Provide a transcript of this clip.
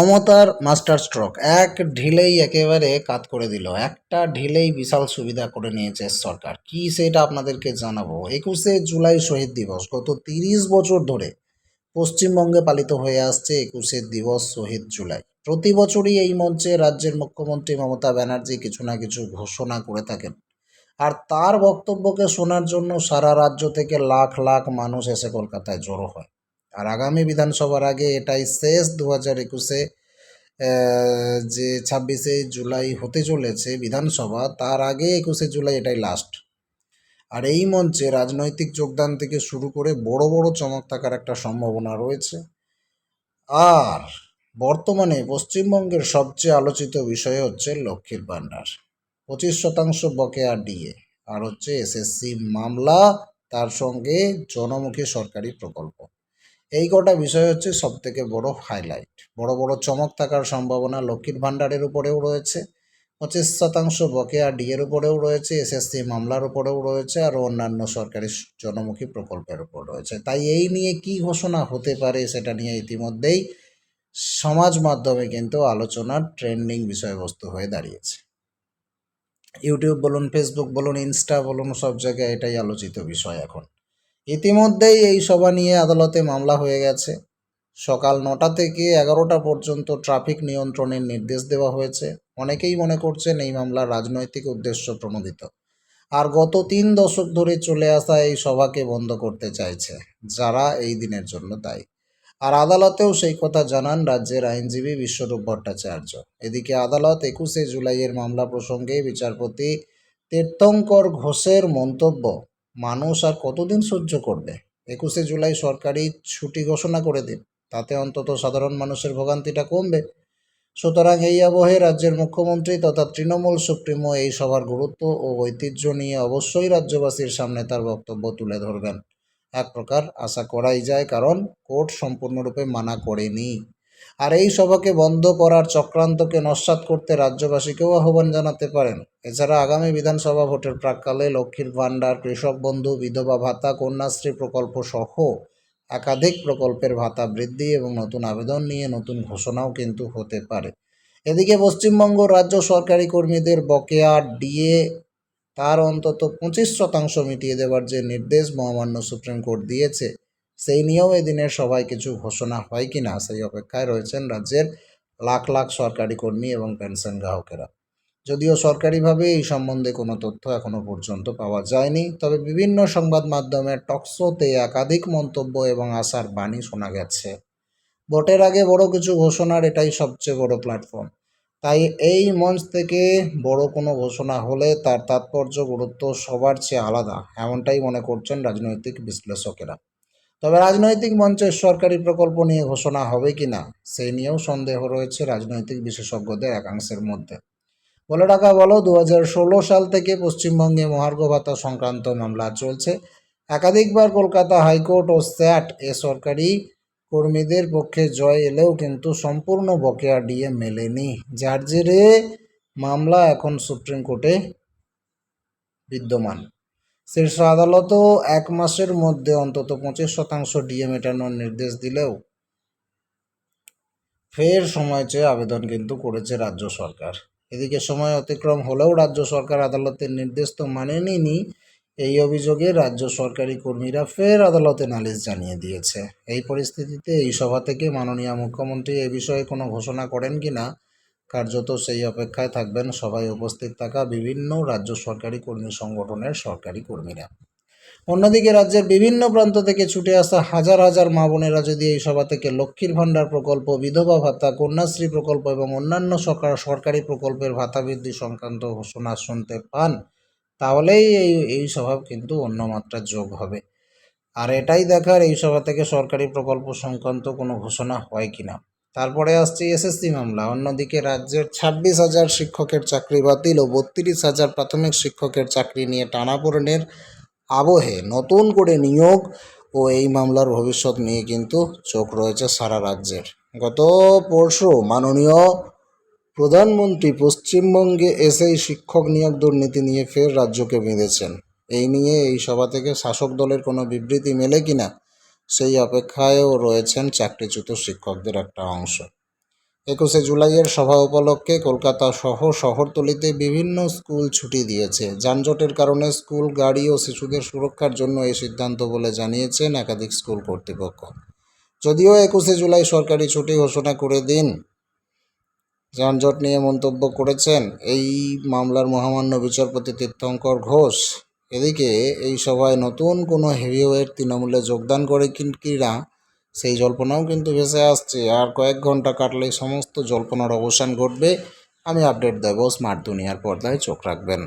মমতার master stroke. এক ঢিলেই একেবারে কাত করে দিল। একটা ঢিলেই বিশাল সুবিধা করে নিয়েছে সরকার। কি সেটা আপনাদেরকে জানাব? একুশে জুলাই শহীদ দিবস। গত তিরিশ বছর ধরে পশ্চিমবঙ্গে পালিত হয়ে আসছে একুশে দিবস শহীদ জুলাই। প্রতি বছরই এই মঞ্চে রাজ্যের মুখ্যমন্ত্রী মমতা ব্যানার্জি কিছু না কিছু ঘোষণা করে থাকেন। আর তার বক্তব্যকে শোনার জন্য সারা রাজ্য থেকে লাখ লাখ মানুষ এসে কলকাতায় জড়ো হয়। আর আগামী বিধানসভার আগে এটাই শেষ দু হাজার একুশে যে ছাব্বিশে জুলাই হতে চলেছে বিধানসভা, তার আগে একুশে জুলাই এটাই লাস্ট আর এই মঞ্চে রাজনৈতিক যোগদান থেকে শুরু করে বড় বড় চমক থাকার একটা সম্ভাবনা রয়েছে। আর বর্তমানে পশ্চিমবঙ্গের সবচেয়ে আলোচিত বিষয় হচ্ছে লক্ষ্মীর ভাণ্ডার। পঁচিশ শতাংশ বকেয়া ডিএ, আর হচ্ছে এসএসসি মামলা, তার সঙ্গে জনমুখী সরকারি প্রকল্প। এই কটা বিষয় হচ্ছে সব থেকে বড় হাইলাইট বড় বড় চমক থাকার সম্ভাবনা লক্ষ্মীর ভাণ্ডারের উপরেও রয়েছে, পঁচিশ শতাংশ বকেয়া ডিএর উপরেও রয়েছে এসএসসি মামলার উপরেও রয়েছে আর অন্যান্য সরকারি জনমুখী প্রকল্পের উপর রয়েছে। তাই এই নিয়ে কি ঘোষণা হতে পারে সেটা নিয়ে ইতিমধ্যেই সমাজ মাধ্যমে কিন্তু আলোচনার ট্রেন্ডিং বিষয়বস্তু হয়ে দাঁড়িয়েছে। ইউটিউব বলুন ফেসবুক বলুন ইনস্টা বলুন, সব জায়গায় এটাই আলোচিত বিষয় এখন। ইতিমধ্যেই এই সভা নিয়ে আদালতে মামলা হয়ে গেছে। সকাল নটা থেকে এগারোটা পর্যন্ত ট্রাফিক নিয়ন্ত্রণের নির্দেশ দেওয়া হয়েছে। অনেকেই মনে করছেন এই মামলা রাজনৈতিক উদ্দেশ্য প্রণোদিত। আর গত তিন দশক ধরে চলে আসা এই সভাকে বন্ধ করতে চাইছে, যারা এই দিনের জন্য দায়ী। আর আদালতেও সেই কথা জানান রাজ্যের আইনজীবী বিশ্বরূপ ভট্টাচার্য। এদিকে আদালত একুশে জুলাইয়ের মামলা প্রসঙ্গে বিচারপতি তীর্থঙ্কর ঘোষের মন্তব্য মানুষ আর কতদিন সহ্য করবে? একুশে জুলাই সরকারি ছুটি ঘোষণা করে দিন। তাতে অন্তত সাধারণ মানুষের ভোগান্তিটা কমবে। সুতরাং এই আবহে রাজ্যের মুখ্যমন্ত্রী তথা তৃণমূল সুপ্রিমো এই সভার গুরুত্ব ও ঐতিহ্য নিয়ে অবশ্যই রাজ্যবাসীর সামনে তার বক্তব্য তুলে ধরবেন। এক প্রকার আশা করাই যায়, কারণ কোর্ট সম্পূর্ণরূপে মানা করেনি। আর এই সভাকে বন্ধ করার চক্রান্তকে নস্বাত করতে রাজ্যবাসীকেও আহ্বান জানাতে পারেন। এছাড়া আগামী বিধানসভা ভোটের প্রাককালে লক্ষ্মীর ভাণ্ডার, কৃষক বন্ধু, বিধবা ভাতা, কন্যাশ্রী প্রকল্প সহ একাধিক প্রকল্পের ভাতা বৃদ্ধি এবং নতুন আবেদন নিয়ে নতুন ঘোষণাও কিন্তু হতে পারে। এদিকে পশ্চিমবঙ্গ রাজ্য সরকারি কর্মীদের বকেয়া ডিএ তার অন্তত পঁচিশ শতাংশ মিটিয়ে দেওয়ার যে নির্দেশ মহামান্য সুপ্রিম কোর্ট দিয়েছে সেই নিয়েও এদিনের সভায় কিছু ঘোষণা হয় কি না সেই অপেক্ষায় রয়েছেন রাজ্যের লাখ লাখ সরকারি কর্মী এবং পেনশন গ্রাহকেরা। যদিও সরকারিভাবে এই সম্বন্ধে কোনো তথ্য এখনও পর্যন্ত পাওয়া যায়নি, তবে বিভিন্ন সংবাদ মাধ্যমে টকশোতে একাধিক মন্তব্য এবং আশার বাণী শোনা গেছে। ভোটের আগে বড় কিছু ঘোষণার এটাই সবচেয়ে বড় প্ল্যাটফর্ম। তাই এই মঞ্চ থেকে বড় কোনো ঘোষণা হলে তার তাৎপর্য, গুরুত্ব সবার চেয়ে আলাদা, এমনটাই মনে করছেন রাজনৈতিক বিশ্লেষকেরা। তবে রাজনৈতিক মঞ্চের সরকারি প্রকল্প নিয়ে ঘোষণা হবে কি না সেই নিয়েও সন্দেহ রয়েছে রাজনৈতিক বিশেষজ্ঞদের একাংশের মধ্যে। বলে ডাকা বলো দু হাজার ষোলো সাল থেকে পশ্চিমবঙ্গে মহার্ঘ ভাতা সংক্রান্ত মামলা চলছে। একাধিকবার কলকাতা হাইকোর্ট ও স্যাট এ সরকারি কর্মীদের পক্ষে জয় এলেও কিন্তু সম্পূর্ণ বকেয়া ডিএ মেলেনি। যার জেরে মামলা এখন সুপ্রিম কোর্টে বিদ্যমান। শীর্ষ আদালতও এক মাসের মধ্যে অন্তত পঁচিশ শতাংশ ডিএ মেটানোর নির্দেশ দিলেও ফের সময় চেয়ে আবেদন কিন্তু করেছে রাজ্য সরকার। এদিকে সময় অতিক্রম হলেও রাজ্য সরকার আদালতের নির্দেশ তো মানে মানেনি এই অভিযোগে রাজ্য সরকারি কর্মীরা ফের আদালতে নালিশ জানিয়ে দিয়েছে। এই পরিস্থিতিতে এই সভা থেকে মাননীয় মুখ্যমন্ত্রী এ বিষয়ে কোনো ঘোষণা করেন কি না কার্যত সেই অপেক্ষায় থাকবেন সভায় উপস্থিত থাকা বিভিন্ন রাজ্য সরকারি কর্মী সংগঠনের সরকারি কর্মীরা। অন্যদিকে রাজ্যের বিভিন্ন প্রান্ত থেকে ছুটে আসা হাজার হাজার মা বোনেরা যদি এই সভা থেকে লক্ষ্মীর ভাণ্ডার প্রকল্প, বিধবা ভাতা, কন্যাশ্রী প্রকল্প এবং অন্যান্য সরকার, সরকারি প্রকল্পের ভাতা বৃদ্ধি সংক্রান্ত ঘোষণা শুনতে পান, তাহলেই এই এই সভা কিন্তু অন্য মাত্রার যোগ হবে। আর এটাই দেখার এই সভা থেকে সরকারি প্রকল্প সংক্রান্ত কোনো ঘোষণা হয় কিনা। তারপরে আসছে এসএসসি মামলা। অন্যদিকে রাজ্যের ছাব্বিশ হাজার শিক্ষকের চাকরি বাতিল ও বত্রিশ হাজার প্রাথমিক শিক্ষকের চাকরি নিয়ে টানাপোড়েনের আবহে নতুন করে নিয়োগ ও এই মামলার ভবিষ্যৎ নিয়ে কিন্তু চোখ রয়েছে সারা রাজ্যের। গত পরশু মাননীয় প্রধানমন্ত্রী পশ্চিমবঙ্গে এসেই শিক্ষক নিয়োগ দুর্নীতি নিয়ে ফের রাজ্যকে বেঁধেছেন। এই নিয়ে এই সভা থেকে শাসক দলের কোনো বিবৃতি মেলে কিনা সেই অপেক্ষায়ও রয়েছেন চাকরিচ্যুত শিক্ষকদের একটা অংশ। একুশে জুলাইয়ের সভা উপলক্ষে কলকাতা সহ শহরতলিতে বিভিন্ন স্কুল ছুটি দিয়েছে। যানজটের কারণে স্কুল, গাড়ি ও শিশুদের সুরক্ষার জন্য এই সিদ্ধান্ত বলে জানিয়েছেন একাধিক স্কুল কর্তৃপক্ষ। যদিও একুশে জুলাই সরকারি ছুটি ঘোষণা করে দিন, যানজট নিয়ে মন্তব্য করেছেন এই মামলার মহামান্য বিচারপতি তীর্থঙ্কর ঘোষ। এদিকে এই সভায় নতুন কোনো হেভিওয়েট তৃণমূলে যোগদান করে কিনা, সেই জল্পনাও কিন্তু ভেসে আসছে। আর কয়েক ঘণ্টা কাটলে সমস্ত জল্পনার অবসান ঘটবে। আমি আপডেট দেব স্মার্ট দুনিয়ার পর্দায়, চোখ রাখবেন।